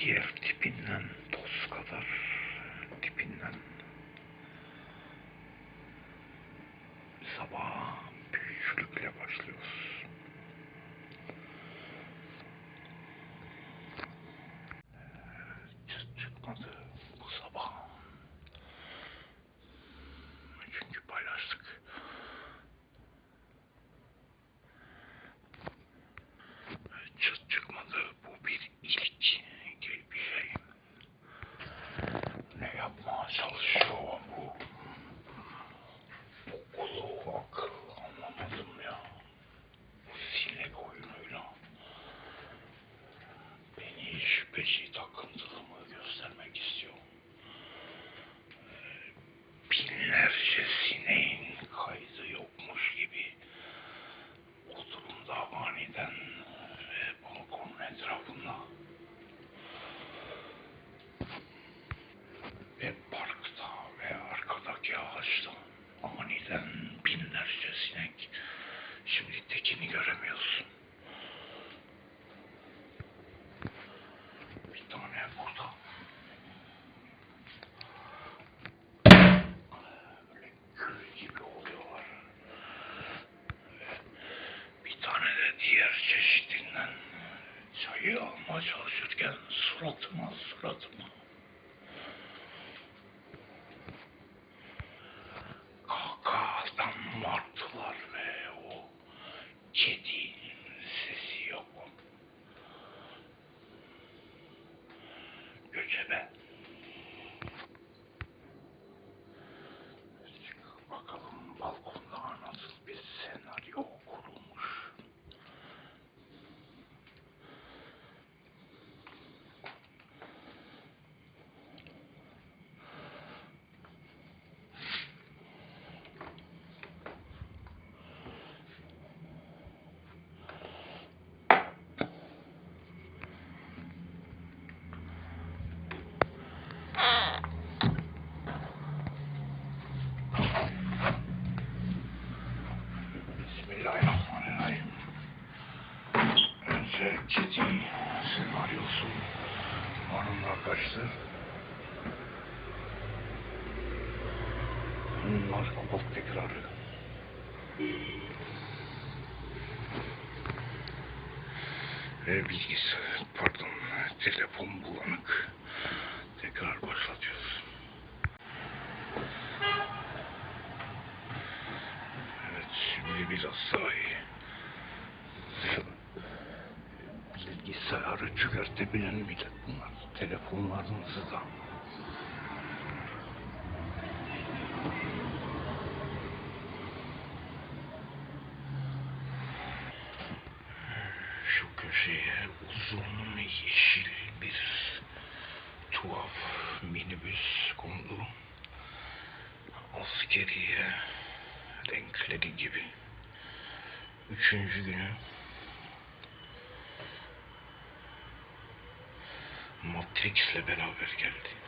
diğer tipinden toz kadar tipinden sabah büyücülükle başlıyoruz. Çıt çıkmadı bu sabah. Çünkü paylaştık. Çıt çıkmadı. Bu bir ilk gibi bir şey. Ne yapmaya çalışıyor bu? Okulu akıl anlamadım ya. Bu sinek oyunuyla. Beni pardon, telefon bulanık. Tekrar başlatıyoruz. Evet, şimdi biraz iyi. Bilgisayarı çökertebilen millet bunlar. Telefonlarınızı da. Üçüncü günü Matrix'le beraber geldi.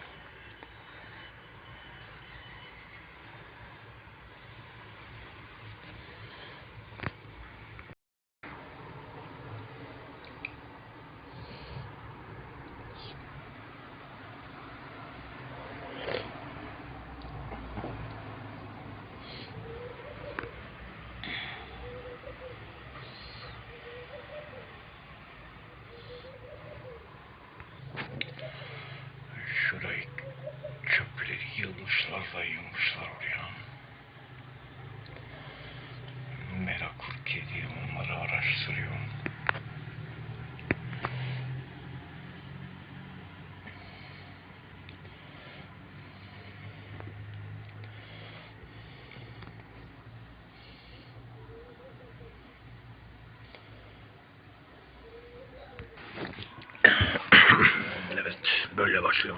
Böyle başlıyor.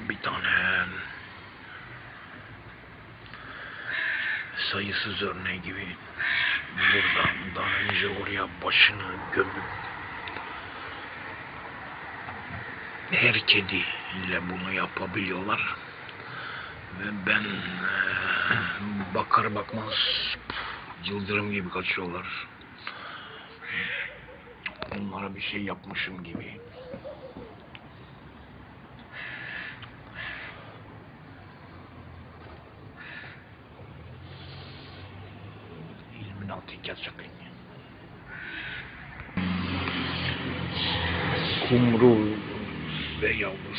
Bir tane sayısız örneği gibi buradan daha önce oraya başını gömüp her kediyle bunu yapabiliyorlar. Ve ben eee, bakar bakmaz Yıldırım gibi kaçıyorlar. Onlara bir şey yapmışım gibi.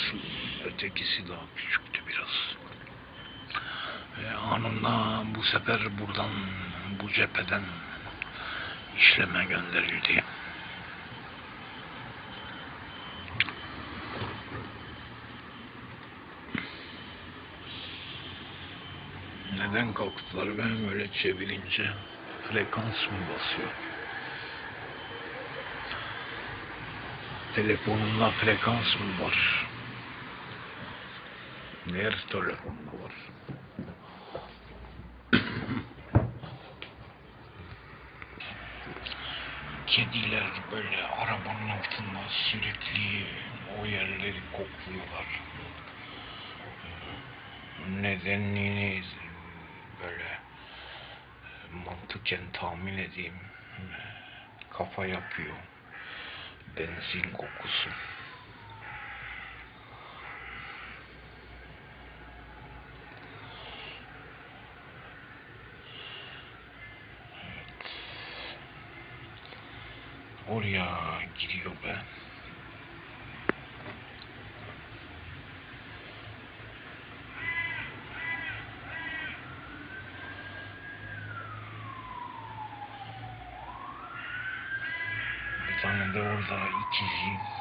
Yavrusu ötekisi daha küçüktü biraz. Ve anında bu sefer buradan, bu cepheden işleme gönderildi. Neden kalktılar ben böyle çevirince frekans mı basıyor? Telefonumda frekans mı var? Diğer telefonda var. Kediler böyle arabanın altında sürekli o yerleri kokluyorlar. Nedenini böyle mantıken tahmin edeyim. Kafa yapıyor. Benzin kokusu. Oraya gidiyor be. Bir tane de orada ikizi.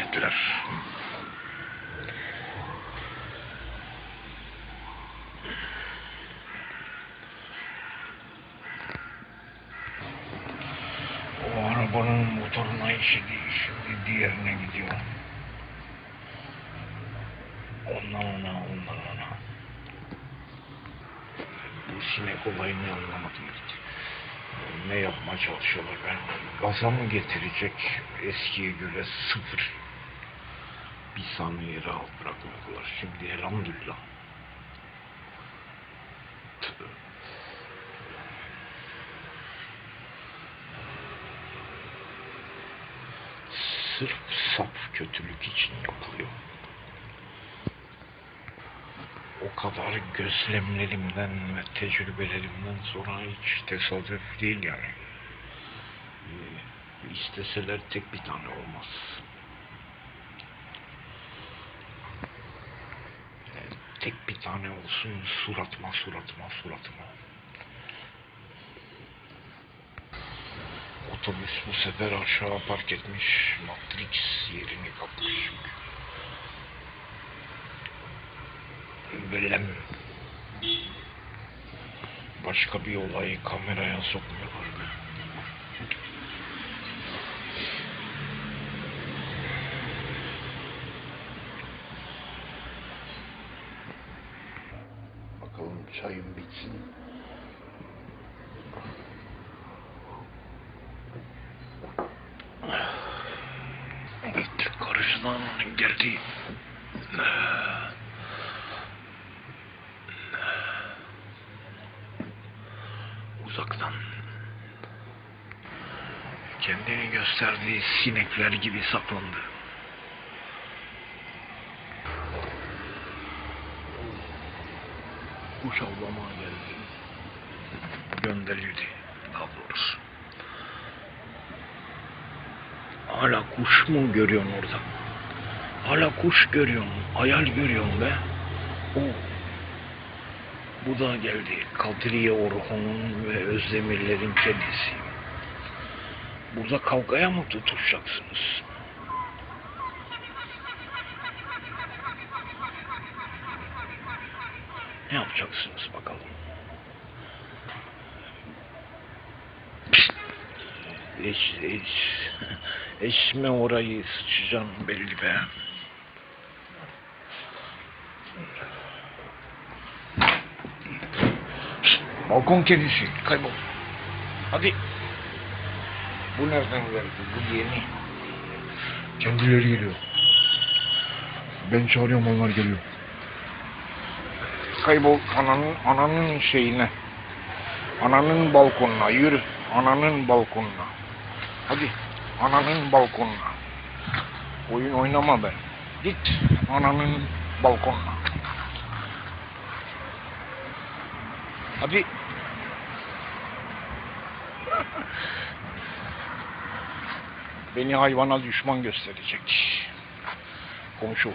Sanlık hareketler. O arabanın motoruna işedi, şimdi diğerine gidiyor. Ondan ona, ondan ona. Bu sinek olayını anlamadım. Ne yapmaya çalışıyorlar ben? Gaza mı getirecek eskiye göre sıfır? Bir saniye rahat bırakmadılar. Şimdi elhamdülillah. Sırf saf kötülük için yapılıyor. O kadar gözlemlerimden ve tecrübelerimden sonra hiç tesadüf değil yani. Ee, İsteseler tek bir tane olmaz. Ee, Tek bir tane olsun suratıma suratıma suratıma. Otobüs bu sefer aşağı park etmiş. Matrix yerini kapmış. Böyle başka bir olayı kameraya sokmuyorlar be. Bakalım çayım bitsin. Evet, karşıdan geldi. Uzaktan kendini gösterdiği sinekler gibi saklandı. Kuş avlamaya geldi. Gönderildi doğrusu. Hala kuş mu görüyorsun orada? Hala kuş görüyorsun, hayal görüyorsun be. O. Bu da geldi. Kadriye Orhun'un ve Özdemirlerin kedisi. Burada kavgaya mı tutuşacaksınız? Ne yapacaksınız bakalım? Pişt! Hiç, hiç, eşme orayı sıçacağım belli be. Pişt! Balkon kedisi kaybol. Hadi. Bu nereden geldi? Bu yeni. Kendileri geliyor. Ben çağırıyorum onlar geliyor. Kaybol ananın ananın şeyine. Ananın balkonuna yürü. Ananın balkonuna. Hadi ananın balkonuna. Oyun oynama be. Git ananın balkonuna. Hadi. Beni hayvana düşman gösterecek. Komşu.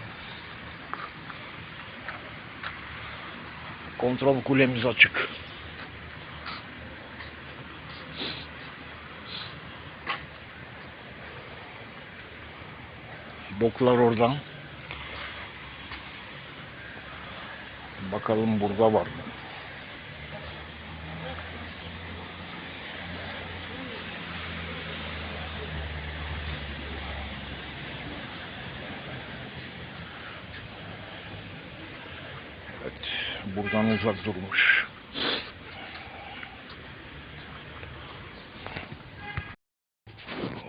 Kontrol kulemiz açık. Boklar oradan. Bakalım burada var mı? Evet, buradan uzak durmuş.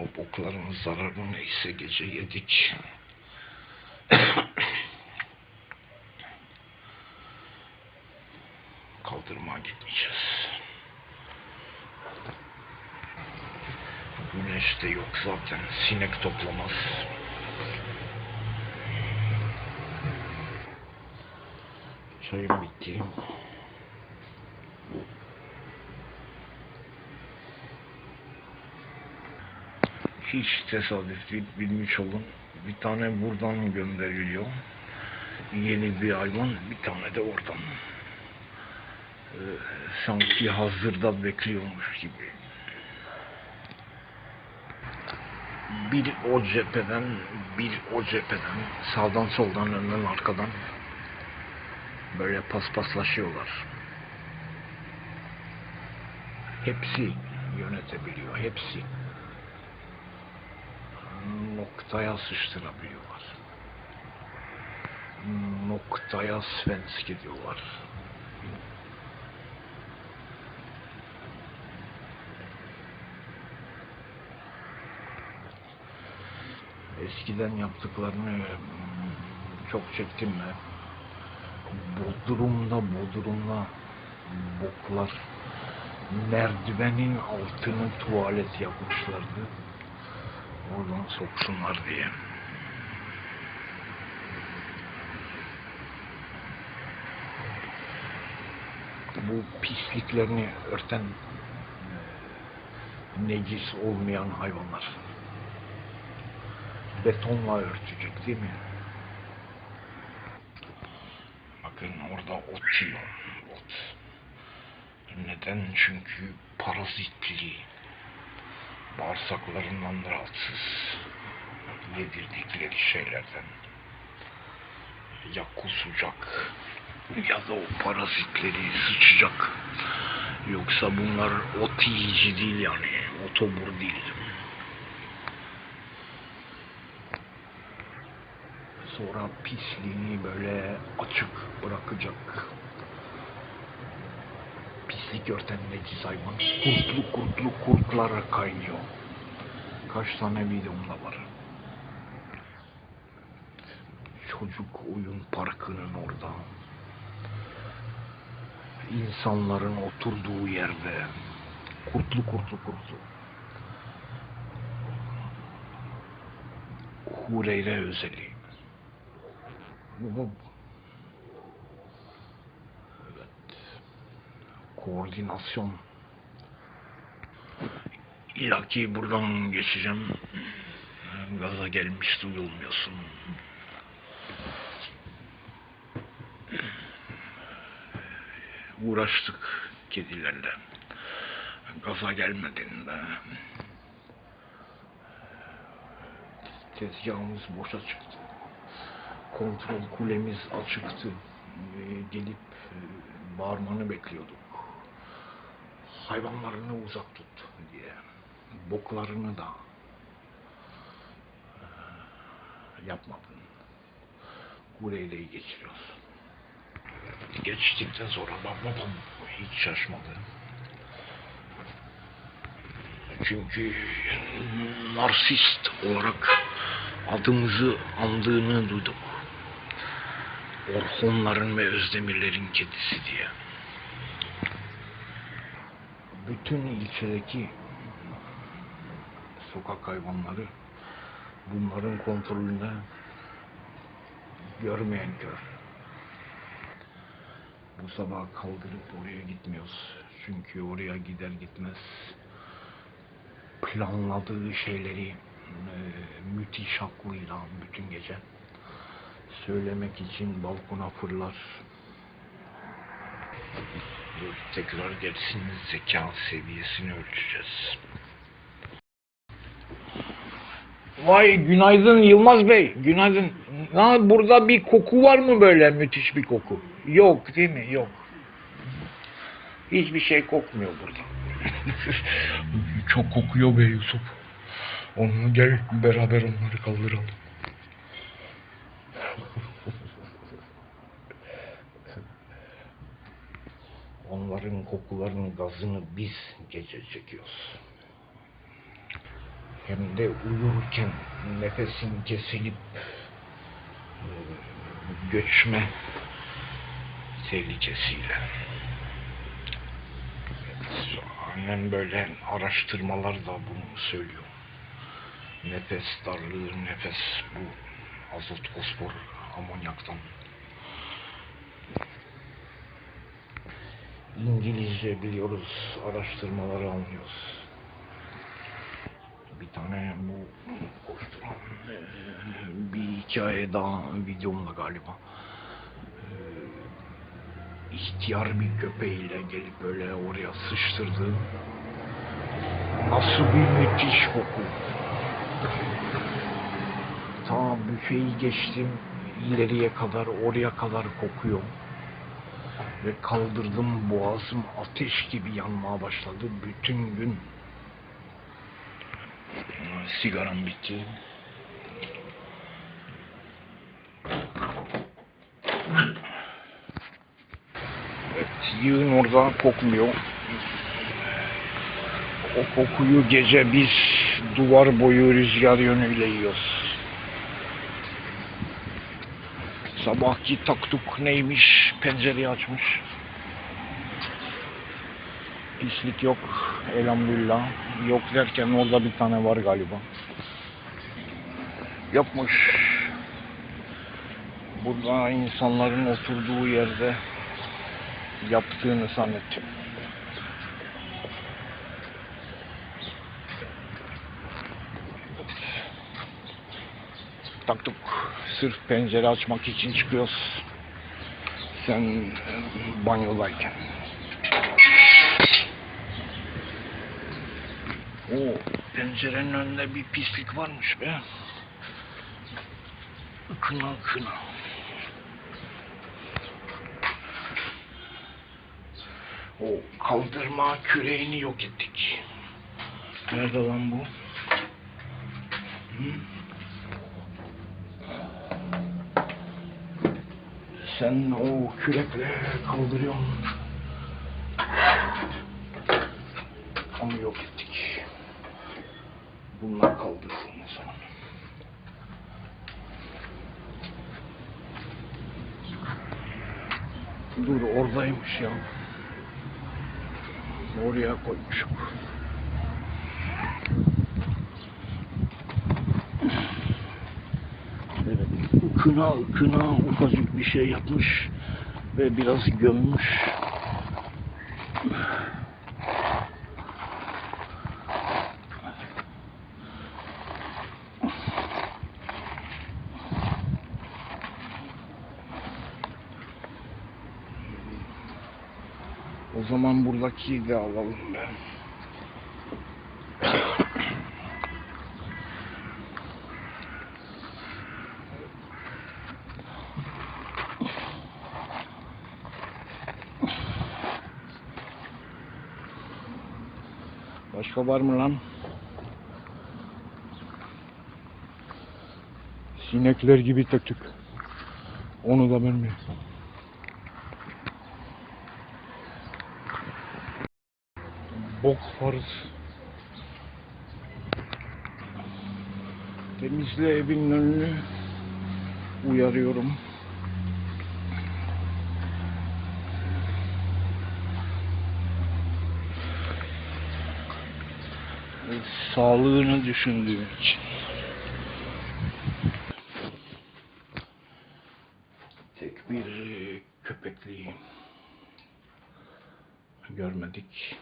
O bokların zararı neyse gece yedik. Kaldırıma gitmeyeceğiz. Güneş de yok zaten. Sinek toplamaz. Çayım bitti. Hiç tesadüf değil bilmiş olun. Bir tane buradan gönderiliyor. Yeni bir hayvan, bir tane de oradan. Ee, sanki hazırda bekliyormuş gibi. Bir o cepheden, bir o cepheden, sağdan soldan, önden arkadan böyle paspaslaşıyorlar. Hepsi yönetebiliyor, hepsi. Noktaya sıçtırabiliyorlar. Noktaya svensk ediyorlar. Eskiden yaptıklarını çok çektim ben. Bodrum'da Bodrum'da boklar merdivenin altını tuvalet yapmışlardı. Oradan soksunlar diye. Bu pisliklerini örten necis olmayan hayvanlar. Betonla örtecek değil mi? Bakın orada ot yiyor. Ot. Neden? Çünkü parazitli. Bağırsaklarından rahatsız. Yedirdikleri şeylerden. Ya kusacak ya da o parazitleri sıçacak. Yoksa bunlar ot yiyici değil yani. Otobur değil. Sonra pisliğini böyle açık bırakacak. Pislik örten necis hayvan. Kurtlu kurtlu kurtlar kaynıyor. Kaç tane videomda var. Çocuk oyun parkının orada. İnsanların oturduğu yerde. Kurtlu kurtlu kurtlu. Hureyre özeli. Evet. Koordinasyon. İlla ki buradan geçeceğim. Gaza gelmiş duyulmuyorsun. Uğraştık kedilerle. Gaza gelmedin be. Tezgahımız boşa çıktı kontrol kulemiz açıktı. Ee, gelip e, bağırmanı bekliyorduk. Hayvanlarını uzak tut diye. Boklarını da e, yapmadın. Kuleyle geçiriyoruz. Geçtikten sonra babam hiç şaşmadı. Çünkü narsist olarak adımızı andığını duyduk. Orhonların ve Özdemirlerin kedisi diye. Bütün ilçedeki sokak hayvanları bunların kontrolünde görmeyen kör. Bu sabah kaldırıp oraya gitmiyoruz. Çünkü oraya gider gitmez planladığı şeyleri e, müthiş aklıyla bütün gece söylemek için balkona fırlar. Tekrar gelsin zeka seviyesini ölçeceğiz. Vay günaydın Yılmaz Bey. Günaydın. Ha, burada bir koku var mı böyle müthiş bir koku? Yok değil mi? Yok. Hiçbir şey kokmuyor burada. Çok kokuyor be Yusuf. Onu gel beraber onları kaldıralım. Onların kokularının gazını biz gece çekiyoruz. Hem de uyurken nefesin kesilip e, göçme tehlikesiyle. Annem böyle araştırmalar da bunu söylüyor. Nefes darlığı, nefes bu azot, fosfor, amonyaktan. İngilizce biliyoruz, araştırmaları anlıyoruz. Bir tane bu koşturan eee, bir hikaye daha videomda galiba. Eee, ihtiyar bir köpeğiyle gelip böyle oraya sıçtırdı. Nasıl bir müthiş koku. Ta büfeyi geçtim ileriye kadar oraya kadar kokuyor ve kaldırdım boğazım ateş gibi yanmaya başladı bütün gün. Sigaram bitti. Evet, yığın orada kokmuyor. O kokuyu gece biz duvar boyu rüzgar yönüyle yiyoruz Sabahki taktuk neymiş? Pencereyi açmış. Pislik yok elhamdülillah. Yok derken orada bir tane var galiba. Yapmış. Burada insanların oturduğu yerde yaptığını zannettim. Taktık. Sırf pencere açmak için çıkıyoruz. Sen e, banyodayken. O pencerenin önünde bir pislik varmış be. Kına kına. O kaldırma küreğini yok ettik. Nerede lan bu? Sen o kürekle kaldırıyorsun. Onu yok ettik. Bunlar kaldırılsın zaman. Dur oradaymış ya. Oraya koymuşum. Evet. Kına, kına ufacık bir şey yapmış ve biraz gömmüş. O zaman buradaki de alalım ben. Başka var mı lan? Sinekler gibi tıktık. Onu da bilmiyorum. Bok varız. Temizle evin önünü uyarıyorum. Sağlığını düşündüğüm için. Tek bir köpekliği görmedik.